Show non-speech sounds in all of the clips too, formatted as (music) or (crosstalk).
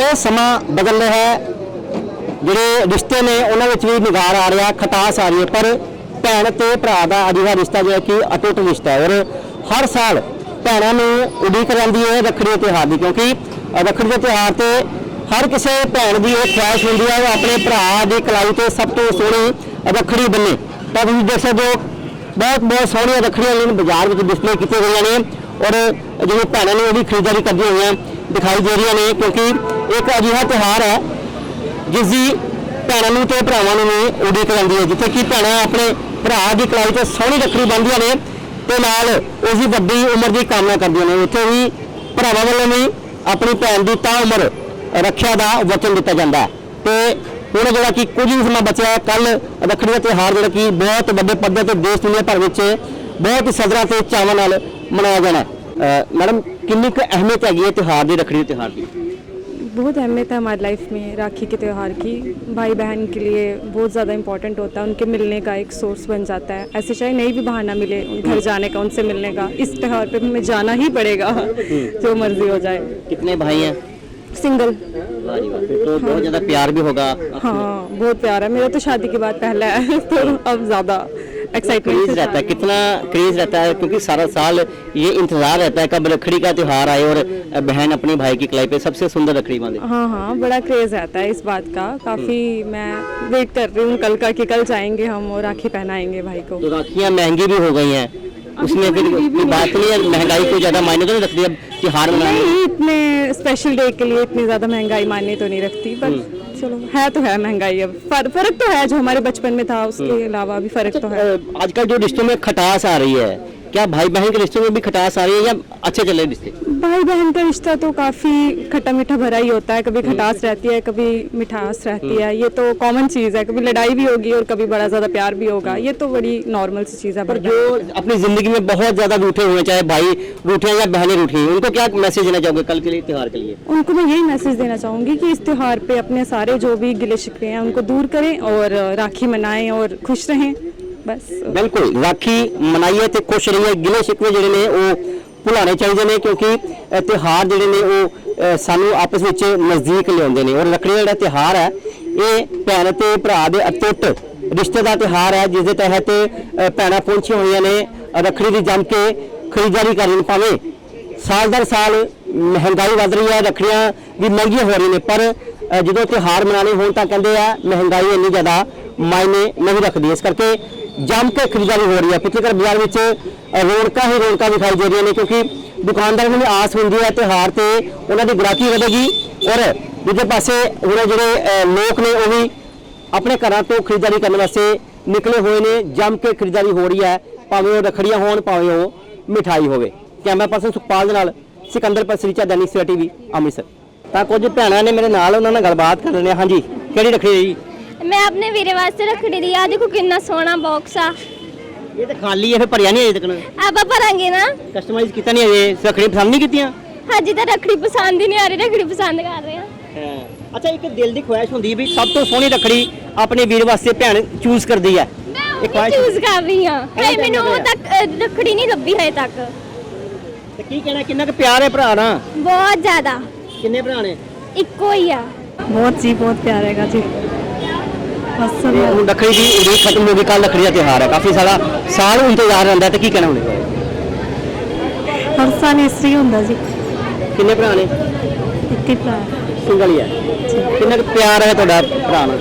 ਭਾਵੇਂ ਸਮਾਂ ਬਦਲ ਰਿਹਾ ਹੈ, ਜਿਹੜੇ ਰਿਸ਼ਤੇ ਨੇ ਉਹਨਾਂ ਵਿੱਚ ਵੀ ਨਿਗਾਰ ਆ ਰਿਹਾ, ਖਟਾਸ ਆ ਰਹੀ ਹੈ, ਪਰ ਭੈਣ ਤੇ ਭਰਾ ਦਾ ਅਜਿਹਾ ਰਿਸ਼ਤਾ ਜਿਹੜਾ ਕਿ ਅਟੁੱਟ ਰਿਸ਼ਤਾ ਹੈ। ਔਰ ਹਰ ਸਾਲ ਭੈਣਾਂ ਨੂੰ ਉਡੀਕ ਰਹਿੰਦੀ ਹੈ ਰੱਖੜੀ ਦੇ ਤਿਉਹਾਰ ਦੀ, ਕਿਉਂਕਿ ਰੱਖੜੀ ਦੇ ਤਿਉਹਾਰ ਤੇ ਹਰ ਕਿਸੇ ਭੈਣ ਦੀ ਇਹ ਖੁਆਇਸ਼ ਹੁੰਦੀ ਹੈ, ਉਹ ਆਪਣੇ ਭਰਾ ਦੀ ਕਲਾਈ ਤੇ ਸਭ ਤੋਂ ਸੋਹਣੀ ਰੱਖੜੀ ਬੰਨੇ। ਤਾਂ ਤੁਸੀਂ ਦੇਖ ਸਕਦੇ ਹੋ, ਬਹੁਤ ਬਹੁਤ ਸੋਹਣੀਆਂ ਰੱਖੜੀਆਂ ਨੇ ਬਾਜ਼ਾਰ ਵਿੱਚ ਡਿਸਪਲੇ ਕੀਤੀਆਂ ਗਈਆਂ ਨੇ, ਔਰ ਜਿਹੜੇ ਭੈਣਾਂ ਨੇ ਉਹ ਵੀ ਖਰੀਦਦਾਰੀ ਕਰਦੀਆਂ ਹੋਈਆਂ ਦਿਖਾਈ ਦੇ ਰਹੀਆਂ ਨੇ, ਕਿਉਂਕਿ ਇੱਕ ਅਜਿਹਾ ਤਿਉਹਾਰ ਹੈ, ਜਿਸ ਦੀ ਭੈਣਾਂ ਨੂੰ ਤੇ ਭਰਾਵਾਂ ਨੂੰ ਵੀ ਉਡੀਕ ਰਹਿੰਦੀ ਹੈ, ਜਿੱਥੇ ਕਿ ਭੈਣਾਂ ਆਪਣੇ ਭਰਾ ਦੀ ਕਲਾਈ ਤੇ ਸੋਹਣੀ ਰੱਖੜੀ ਬੰਨ੍ਹਦੀਆਂ ਨੇ ਤੇ ਨਾਲ ਉਸ ਦੀ ਵੱਡੀ ਉਮਰ ਦੀ ਕਾਮਨਾ ਕਰਦੀਆਂ ਨੇ। ਉੱਥੇ ਵੀ ਭਰਾਵਾਂ ਵੱਲੋਂ ਵੀ ਆਪਣੀ ਭੈਣ ਦੀ ਤਾਂ ਉਮਰ ਰੱਖਿਆ ਦਾ ਵਚਨ ਦਿੱਤਾ ਜਾਂਦਾ ਹੈ। ਤੇ ਹੁਣ ਜਿਹੜਾ ਕਿ ਕੁਝ ਹੀ ਸਮਾਂ ਬਚਿਆ ਹੈ ਕੱਲ ਰੱਖੜੀ ਦਾ ਤਿਉਹਾਰ ਜਿਹੜਾ ਕਿ ਬਹੁਤ ਵੱਡੇ ਪੱਧਰ ਤੇ ਦੇਸ਼ ਦੁਨੀਆ ਭਰ ਵਿੱਚ ਬਹੁਤ ਹੀ ਸਦਰਾਂ ਤੇ ਚਾਵਾਂ ਨਾਲ ਮਨਾਇਆ ਜਾਣਾ ਮੈਡਮ, ਕਿੰਨੀ ਕੁ ਅਹਿਮੀਅਤ ਹੈਗੀ ਹੈ ਤਿਉਹਾਰ ਦੀ, ਰੱਖੜੀ ਦੇ ਤਿਉਹਾਰ ਦੀ? बहुत अहमियत है हमारी लाइफ में राखी के त्यौहार की। भाई बहन के लिए बहुत ज़्यादा इंपॉर्टेंट होता है उनके मिलने का एक सोर्स बन जाता है। ऐसे चाहे नहीं भी बहाना मिले उन घर जाने का उनसे मिलने का इस त्यौहार पे हमें जाना ही पड़ेगा जो मर्ज़ी हो जाए। कितने भाई हैं? सिंगल तो बहुत ज़्यादा प्यार भी होगा हाँ बहुत प्यार है। मेरा तो शादी के बाद पहला है (laughs) तो अब ज़्यादा। क्रेज रहता है कितना क्रेज रहता है क्योंकि सारा साल ये इंतज़ार रहता है कब रखड़ी का त्योहार आए और बहन अपने भाई की कलाई पे सबसे सुंदर रखड़ी बांधे। हाँ हाँ बड़ा क्रेज रहता है इस बात का। काफ़ी मैं वेट कर रही हूँ कल का कि कल जाएँगे हम और राखी पहनाएँगे भाई को। तो राखियाँ महँगी भी हो गई हैं। उसमें फिर कोई बात नहीं है महँगाई को ज़्यादा मायने तो नहीं रखती अब त्योहार नहीं इतने स्पेशल डे के लिए इतनी ज़्यादा महँगाई माननी तो नहीं रखती पर चलो है तो है महँगाई अब। फ़र्क तो है जो हमारे बचपन में था उसके अलावा भी फ़र्क तो है। आजकल जो रिश्तों में खटास आ रही है क्या भाई बहन के रिश्तों में भी खटास आ रही है या अच्छे चले रहे रिश्ते? भाई बहन का रिश्ता तो काफ़ी खट्टा मीठा भरा ही होता है। कभी खटास हम्म। रहती है कभी मिठास रहती हम्म। है। ये तो कॉमन चीज़ है कभी लड़ाई भी होगी और कभी बड़ा ज़्यादा प्यार भी होगा। हम्म। ये तो बड़ी नॉर्मल सी चीज़ है पर जो अपनी ज़िंदगी में बहुत ज़्यादा रूठे हुए चाहे भाई रूठे हैं या बहने रूठी हैं उनको क्या मैसेज देना चाहोगे कल के लिए त्यौहार के लिए? उनको मैं यही मैसेज देना चाहूँगी की इस त्यौहार पे अपने सारे जो भी गिले शिकवे हैं उनको दूर करें और राखी मनाए और खुश रहें। बस। बिल्कुल राखी मनाइए तो खुश रहिए गिले शिकवे जो ਭੁਲਾਣੇ ਚਾਹੀਦੇ ਨੇ ਕਿਉਂਕਿ ਅ, ਤਿਉਹਾਰ ਜਿਹੜੇ ਨੇ ਉਹ ਸਾਨੂੰ ਆਪਸ ਵਿੱਚ ਨਜ਼ਦੀਕ ਲਿਆਉਂਦੇ ਨੇ। ਔਰ ਰੱਖੜੀ ਦਾ ਜਿਹੜਾ ਤਿਉਹਾਰ ਹੈ ਇਹ ਭੈਣ ਤੇ ਭਰਾ ਦੇ ਅਟੁੱਟ ਰਿਸ਼ਤੇ ਦਾ ਤਿਉਹਾਰ ਹੈ ਜਿਸ ਦੇ ਤਹਿਤ ਭੈਣਾਂ ਪਹੁੰਚੀਆਂ ਹੋਈਆਂ ਨੇ। ਰੱਖੜੀ ਦੀ ਜੰਮ ਕੇ ਖਰੀਦਦਾਰੀ ਕਰਨ ਨੂੰ। ਭਾਵੇਂ ਸਾਲ ਦਰ ਸਾਲ ਮਹਿੰਗਾਈ ਵੱਧ ਰਹੀ ਹੈ ਰੱਖੜੀਆਂ ਵੀ ਮਹਿੰਗੀਆਂ ਹੋ ਰਹੀਆਂ ਨੇ ਪਰ ਜਦੋਂ ਤਿਉਹਾਰ ਮਨਾਉਣੇ ਹੋਣ ਤਾਂ ਕਹਿੰਦੇ ਆ ਮਹਿੰਗਾਈ ਇੰਨੀ ਜ਼ਿਆਦਾ ਮਾਇਨੇ ਨਹੀਂ ਰੱਖਦੀ। ਇਸ ਕਰਕੇ ਜੰਮ ਕੇ ਖਰੀਦਦਾਰੀ ਹੋ ਰਹੀ ਹੈ। ਪਿੱਛੇ ਘਰ ਬਾਜ਼ਾਰ ਵਿੱਚ ਰੌਣਕਾਂ ਹੀ ਰੌਣਕਾਂ ਦਿਖਾਈ ਦੇ ਰਹੀਆਂ ਨੇ ਕਿਉਂਕਿ ਦੁਕਾਨਦਾਰਾਂ ਨੂੰ ਵੀ ਆਸ ਹੁੰਦੀ ਹੈ ਤਿਉਹਾਰ ਤੇ ਉਹਨਾਂ ਦੀ ਗ੍ਰਾਹਕੀ ਵਧੇਗੀ ਔਰ ਦੂਜੇ ਪਾਸੇ ਹੁਣ ਜਿਹੜੇ ਲੋਕ ਨੇ ਉਹ ਵੀ ਆਪਣੇ ਘਰਾਂ ਤੋਂ ਖਰੀਦਦਾਰੀ ਕਰਨ ਵਾਸਤੇ ਨਿਕਲੇ ਹੋਏ ਨੇ। ਜੰਮ ਕੇ ਖਰੀਦਦਾਰੀ ਹੋ ਰਹੀ ਹੈ। ਭਾਵੇਂ ਉਹ ਰਖੜੀਆਂ ਹੋਣ, ਭਾਵੇਂ ਉਹ ਮਿਠਾਈ ਹੋਵੇ। ਕੈਮਰਾ ਪਰਸਨ ਸੁਖਪਾਲ ਦੇ ਨਾਲ ਸਿਕੰਦਰ ਪਸਰੀਚਾ, ਦੈਨਿਕ ਸਵੇਰਾ ਟੀਵੀ, ਅੰਮ੍ਰਿਤਸਰ। ਤਾਂ ਕੁਝ ਭੈਣਾਂ ਨੇ ਮੇਰੇ ਨਾਲ ਉਹਨਾਂ ਨਾਲ ਗੱਲਬਾਤ ਕਰ ਲੈਣੇ ਹਾਂਜੀ, ਕਿਹੜੀ ਰਖੜੀ ਹੈ ਜੀ? ਮੈਂ ਆਪਣੇ ਵੀਰੇ ਵਾਸਤੇ ਰੱਖੜੀ ਦੀ ਆ ਦੇਖੋ ਕਿੰਨਾ ਸੋਹਣਾ ਬਾਕਸ ਆ। ਇਹ ਤਾਂ ਖਾਲੀ ਹੈ ਫਿਰ ਭਰਿਆ ਨਹੀਂ ਅਜੇ ਤੱਕ ਆਪਾਂ ਭਰਾਂਗੇ ਨਾ। ਕਸਟਮਾਈਜ਼ ਕੀਤਾ ਨਹੀਂ ਅਜੇ ਰੱਖੜੀ ਪਸੰਦ ਨਹੀਂ ਕੀਤੀਆਂ? ਹਾਂਜੀ ਤਾਂ ਰੱਖੜੀ ਪਸੰਦ ਹੀ ਨਹੀਂ ਆ ਰਹੀ ਰੱਖੜੀ ਪਸੰਦ ਕਰ ਰਹੇ ਆ। ਅੱਛਾ ਇੱਕ ਦਿਲ ਦੀ ਖੁਆਇਸ਼ ਹੁੰਦੀ ਵੀ ਸਭ ਤੋਂ ਸੋਹਣੀ ਰੱਖੜੀ ਆਪਣੇ ਵੀਰ ਵਾਸਤੇ ਭੈਣ ਚੂਜ਼ ਕਰਦੀ ਹੈ ਇਹ ਖੁਆਇਸ਼ ਚੂਜ਼ ਕਰ ਰਹੀ ਆ। ਹਾਏ ਮੈਨੂੰ ਉਹ ਤੱਕ ਰੱਖੜੀ ਨਹੀਂ ਲੱਭੀ ਹਜੇ ਤੱਕ। ਤੇ ਕੀ ਕਹਿਣਾ ਕਿੰਨਾ ਕੁ ਪਿਆਰ ਹੈ ਭਰਾ ਨਾਲ ਬਹੁਤ ਜ਼ਿਆਦਾ। ਕਿੰਨੇ ਭਰਾ ਨੇ? ਇੱਕੋ ਹੀ ਆ। ਬਹੁਤ ਜੀ ਬਹੁਤ ਪਿਆਰ ਹੈਗਾ ਜੀ। ਤੇ ਹੁਣ ਰੱਖੜੀ ਦੀ ਉਡੀਕ ਖਤਮ ਹੋ ਗਈ ਕੱਲ ਰੱਖੜੀ ਦਾ ਤਿਉਹਾਰ ਹੈ। ਕਾਫੀ ਸਾਰਾ ਸਾਲ ਇੰਤਜ਼ਾਰ ਰਹਿੰਦਾ ਤੇ ਕੀ ਕਹਿਣਾ ਹੁਣ ਹਰ ਸਾਲ ਇਸ ਹੀ ਹੁੰਦਾ ਜੀ। ਕਿੰਨੇ ਭਰਾ ਨੇ? ਇੱਥੇ ਭਰਾ। ਸਿੰਗਲ ਹੀ ਹੈ। ਕਿੰਨਾ ਕੁ ਪਿਆਰ ਹੈ ਤੁਹਾਡਾ ਭਰਾ ਨਾਲ?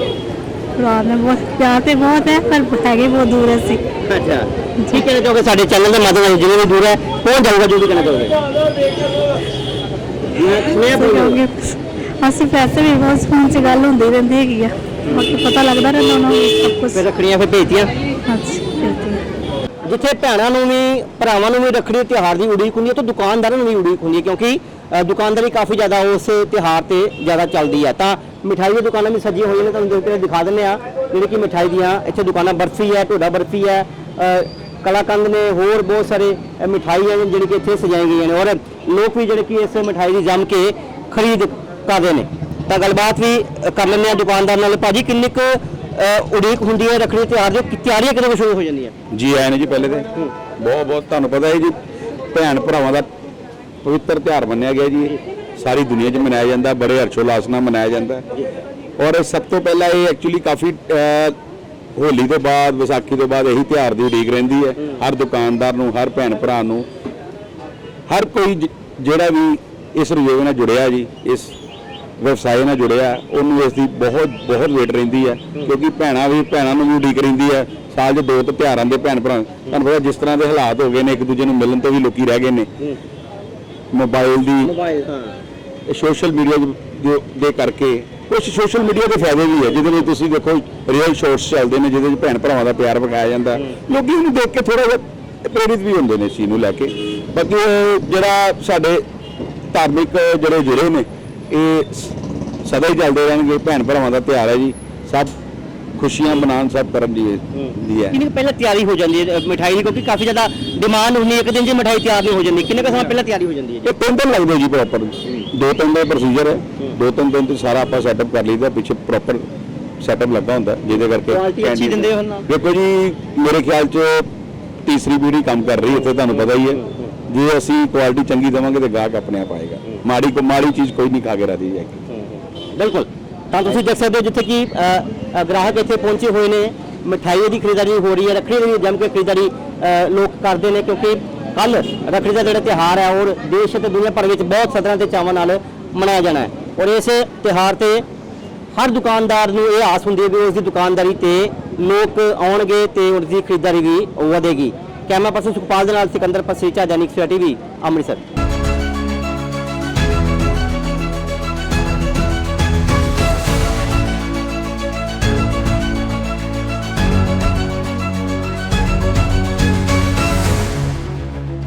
ਭਰਾ ਨੇ ਬਹੁਤ ਪਿਆਰ ਤੇ ਬਹੁਤ ਹੈ ਪਰ ਹੈਗੇ ਬਹੁਤ ਦੂਰ ਅਸੀਂ। ਅੱਛਾ। ਕੀ ਕਹਿਣਾ ਚਾਹੋਗੇ? ਸਾਡੇ ਚੈਨਲ ਦੇ ਮਾਧਿਅਮ ਨਾਲ ਜਿਵੇਂ ਵੀ ਦੂਰ ਹੈ ਪਹੁੰਚ ਜਾਊਗਾ ਜੋ ਵੀ ਕਹਿਣਾ ਚਾਹੋਗੇ? ਮੈਂ ਮੈਂ ਅਸੀਂ ਪੈਸੇ ਵੀ ਬਹੁਤ ਫੋਨ 'ਚ ਗੱਲ ਹੁੰਦੀ ਰਹਿੰਦੀ ਹੈਗੀ ਆ। ਬਾਕੀ ਪਤਾ ਲੱਗਦਾ ਰਹਿੰਦਾ ਉਹਨਾਂ ਨੂੰ ਸਭ ਕੁਝ ਫਿਰ ਰੱਖੜੀਆਂ ਫਿਰ ਭੇਜਤੀਆਂ। ਹਾਂਜੀ ਬਿਲਕੁਲ ਜਿੱਥੇ ਭੈਣਾਂ ਨੂੰ ਵੀ ਭਰਾਵਾਂ ਨੂੰ ਵੀ ਰੱਖੜੀ ਤਿਉਹਾਰ ਦੀ ਉਡੀਕ ਹੁੰਦੀ ਹੈ ਤਾਂ ਦੁਕਾਨਦਾਰਾਂ ਨੂੰ ਵੀ ਉਡੀਕ ਹੁੰਦੀ ਹੈ ਕਿਉਂਕਿ ਅ, ਦੁਕਾਨਦਾਰੀ ਕਾਫੀ ਜ਼ਿਆਦਾ ਉਸ ਤਿਉਹਾਰ ਤੇ ਜ਼ਿਆਦਾ ਚੱਲਦੀ ਹੈ। ਤਾਂ ਮਿਠਾਈ ਦੀਆਂ ਦੁਕਾਨਾਂ ਵੀ ਸਜੀਆਂ ਹੋਈਆਂ ਨੇ ਤੁਹਾਨੂੰ ਦੇਖ ਕੇ ਦਿਖਾ ਦਿੰਦੇ ਆ ਜਿਹੜੀ ਕਿ ਮਿਠਾਈ ਦੀਆਂ ਇੱਥੇ ਦੁਕਾਨਾਂ ਬਰਫੀ ਹੈ ਢੋਡਾ ਬਰਫੀ ਹੈ ਅ, ਕਲਾਕੰਦ ਨੇ ਹੋਰ ਬਹੁਤ ਸਾਰੇ ਅ, ਮਿਠਾਈ ਹੈ ਜਿਹੜੀ ਕਿ ਇੱਥੇ ਸਜਾਈ ਗਈਆਂ ਨੇ ਔਰ ਲੋਕ ਵੀ ਜਿਹੜੇ ਕਿ ਇਸ ਮਿਠਾਈ ਦੀ ਜੰਮ ਕੇ ਖਰੀਦ ਕਰਦੇ ਨੇ। ਤਾਂ ਗੱਲਬਾਤ ਵੀ ਕਰ ਲੈਂਦੇ ਆ ਦੁਕਾਨਦਾਰ ਨਾਲ। ਭਾਜੀ ਕਿੰਨੀ ਕੁ ਉਡੀਕ ਹੁੰਦੀ ਹੈ ਰੱਖੜੀ ਤਿਉਹਾਰ ਦੀ? ਤਿਆਰੀਆਂ ਕਦੋਂ ਸ਼ੁਰੂ ਹੋ ਜਾਂਦੀਆਂ? ਜੀ ਆਏ ਨੇ ਜੀ ਪਹਿਲੇ ਤੇ। ਬਹੁਤ ਬਹੁਤ ਤੁਹਾਨੂੰ ਪਤਾ ਹੈ ਜੀ ਭੈਣ ਭਰਾਵਾਂ ਦਾ ਪਵਿੱਤਰ ਤਿਉਹਾਰ ਮੰਨਿਆ ਗਿਆ ਜੀ। ਸਾਰੀ ਦੁਨੀਆ 'ਚ ਮਨਾਇਆ ਜਾਂਦਾ ਬੜੇ ਹਰਸ਼ੋਲਾਸ ਨਾਲ ਮਨਾਇਆ ਜਾਂਦਾ। ਔਰ ਸਭ ਤੋਂ ਪਹਿਲਾਂ ਇਹ ਐਕਚੁਅਲੀ ਕਾਫੀ ਹੋਲੀ ਤੋਂ ਬਾਅਦ ਵਿਸਾਖੀ ਤੋਂ ਬਾਅਦ ਇਹੀ ਤਿਉਹਾਰ ਦੀ ਉਡੀਕ ਰਹਿੰਦੀ ਹੈ। ਹਰ ਦੁਕਾਨਦਾਰ ਨੂੰ ਹਰ ਭੈਣ ਭਰਾ ਨੂੰ ਹਰ ਕੋਈ ਜਿਹੜਾ ਵੀ ਇਸ ਰੁਝੇਵੇਂ ਨਾਲ ਜੁੜਿਆ ਜੀ ਇਸ ਵਿਵਸਾਏ ਨਾਲ ਜੁੜਿਆ ਉਹਨੂੰ ਇਸ ਦੀ ਬਹੁਤ ਬਹੁਤ ਵੇਟ ਰਹਿੰਦੀ ਹੈ ਕਿਉਂਕਿ ਭੈਣਾਂ ਵੀ ਭੈਣਾਂ ਨੂੰ ਵੀ ਉਡੀਕ ਰਹਿੰਦੀ ਹੈ ਸਾਲ 'ਚ ਦੋ ਤੇ ਤਿਉਹਾਰਾਂ ਦੇ ਭੈਣ ਭਰਾ। ਤੁਹਾਨੂੰ ਪਤਾ ਜਿਸ ਤਰ੍ਹਾਂ ਦੇ ਹਾਲਾਤ ਹੋ ਗਏ ਨੇ ਇੱਕ ਦੂਜੇ ਨੂੰ ਮਿਲਣ ਤੋਂ ਵੀ ਲੋਕੀ ਰਹਿ ਗਏ ਨੇ। ਮੋਬਾਈਲ ਦੀ ਮੋਬਾਈਲ ਹਾਂ। ਸੋਸ਼ਲ ਮੀਡੀਆ ਦੇ ਦੇ ਕਰਕੇ ਕੁਝ ਸੋਸ਼ਲ ਮੀਡੀਆ ਦੇ ਫਾਇਦੇ ਵੀ ਹੈ ਜਿਹਦੇ ਵਿੱਚ ਤੁਸੀਂ ਦੇਖੋ ਰੀਅਲ ਸ਼ੋਰਟਸ ਚੱਲਦੇ ਨੇ ਜਿਹਦੇ ਵਿੱਚ ਭੈਣ ਭਰਾਵਾਂ ਦਾ ਪਿਆਰ ਵਿਖਾਇਆ ਜਾਂਦਾ। ਲੋਕੀ ਉਹਨੂੰ ਦੇਖ ਕੇ ਥੋੜਾ ਜਿਹਾ ਪ੍ਰੇਰਿਤ ਵੀ ਹੁੰਦੇ ਨੇ ਇਸ ਚੀਜ਼ ਨੂੰ ਲੈ ਕੇ। ਬਾਕੀ ਜਿਹੜਾ ਸਾਡੇ ਧਾਰਮਿਕ ਜਿਹੜੇ ਜੁੜੇ ਨੇ ਇਹ ਸਦਾ ਹੀ ਚੱਲਦੇ ਰਹਿਣਗੇ ਭੈਣ ਭਰਾਵਾਂ ਦਾ ਤਿਉਹਾਰ ਹੈ ਜੀ। ਸਭ ਖੁਸ਼ੀਆਂ ਮਨਾਉਣ ਸਭ ਕਰਨ ਦੀ ਦੀ ਹੈ। ਕਿੰਨੀ ਕੁ ਪਹਿਲਾਂ ਤਿਆਰੀ ਹੋ ਜਾਂਦੀ ਹੈ ਅ, ਮਿਠਾਈ ਦੀ? ਕਿਉਂਕਿ ਕਾਫੀ ਜ਼ਿਆਦਾ ਡਿਮਾਂਡ ਹੁੰਦੀ ਹੈ ਇੱਕ ਦਿਨ 'ਚ ਮਿਠਾਈ ਤਿਆਰ ਨਹੀਂ ਹੋ ਜਾਂਦੀ। ਕਿੰਨੇ ਕੁ ਸਮਾਂ ਪਹਿਲਾਂ ਤਿਆਰੀ ਹੋ ਜਾਂਦੀ ਹੈ ਇਹ ਤਿੰਨ ਦਿਨ ਲੱਗਦੇ ਜੀ ਪ੍ਰੋਪਰ ਦੋ ਤਿੰਨ ਦਾ ਪ੍ਰੋਸੀਜਰ ਹੈ। ਦੋ ਤਿੰਨ ਦਿਨ ਤੇ ਸਾਰਾ ਆਪਾਂ ਸੈਟਅਪ ਕਰ ਲਈਦਾ ਪਿੱਛੇ ਪ੍ਰੋਪਰ ਸੈਟਅਪ ਲੱਗਾ ਹੁੰਦਾ ਜਿਹਦੇ ਕਰਕੇ Quality ਅੱਛੀ ਦਿੰਦੇ ਹੋ ਨਾ? ਦੇਖੋ ਜੀ ਮੇਰੇ ਖਿਆਲ 'ਚ ਤੀਸਰੀ ਪੀੜ੍ਹੀ ਕੰਮ ਕਰ ਰਹੀ ਇੱਥੇ ਤੁਹਾਨੂੰ ਪਤਾ ਹੀ ਹੈ। ਜੇ ਅਸੀਂ ਕੁਆਲਿਟੀ ਚੰਗੀ ਦੇਵਾਂਗੇ ਤੇ ਗਾਹਕ ਆਪਣੇ ਆਪ ਆਏਗਾ। ਮਾੜੀ ਕੋ ਮਾੜੀ ਚੀਜ਼ ਕੋਈ ਨਹੀਂ ਖਾ ਕੇ ਰਾਜੀ ਹੈ ਬਿਲਕੁਲ। ਤਾਂ ਤੁਸੀਂ ਦੇਖ ਸਕਦੇ ਹੋ ਜਿੱਥੇ ਕਿ ਗ੍ਰਾਹਕ ਇੱਥੇ ਪਹੁੰਚੇ ਹੋਏ ਨੇ। ਮਠਾਈ ਦੀ ਖਰੀਦਦਾਰੀ ਹੋ ਰਹੀ ਹੈ ਰੱਖੜੀ ਦੀ ਜੰਮ ਕੇ ਖਰੀਦਦਾਰੀ ਅ, ਲੋਕ ਕਰਦੇ ਨੇ ਕਿਉਂਕਿ ਕੱਲ ਰੱਖੜੀ ਦਾ ਜਿਹੜਾ ਤਿਉਹਾਰ ਹੈ ਔਰ ਦੇਸ਼ ਅਤੇ ਦੁਨੀਆ ਭਰ ਵਿੱਚ ਬਹੁਤ ਸਦਰਾਂ ਤੇ ਚਾਵਾਂ ਨਾਲ ਮਨਾਇਆ ਜਾਣਾ ਹੈ। ਔਰ ਇਸ ਤਿਉਹਾਰ ਤੇ ਹਰ ਦੁਕਾਨਦਾਰ ਨੂੰ ਇਹ ਆਸ ਹੁੰਦੀ ਹੈ ਵੀ ਉਸ ਦੀ ਦੁਕਾਨਦਾਰੀ ਤੇ ਲੋਕ ਆਉਣਗੇ ਤੇ ਉਸ ਦੀ ਖਰੀਦਦਾਰੀ ਵੀ ਵਧੇਗੀ। ਕੈਮਰਾ ਪਰਸਨ ਸੁਖਪਾਲ ਦੇ ਨਾਲ ਸਿਕੰਦਰ ਪਸਰੀਚਾ ਦੈਨਿਕ ਸਵੇਰਾ ਟੀਵੀ, ਅੰਮ੍ਰਿਤਸਰ।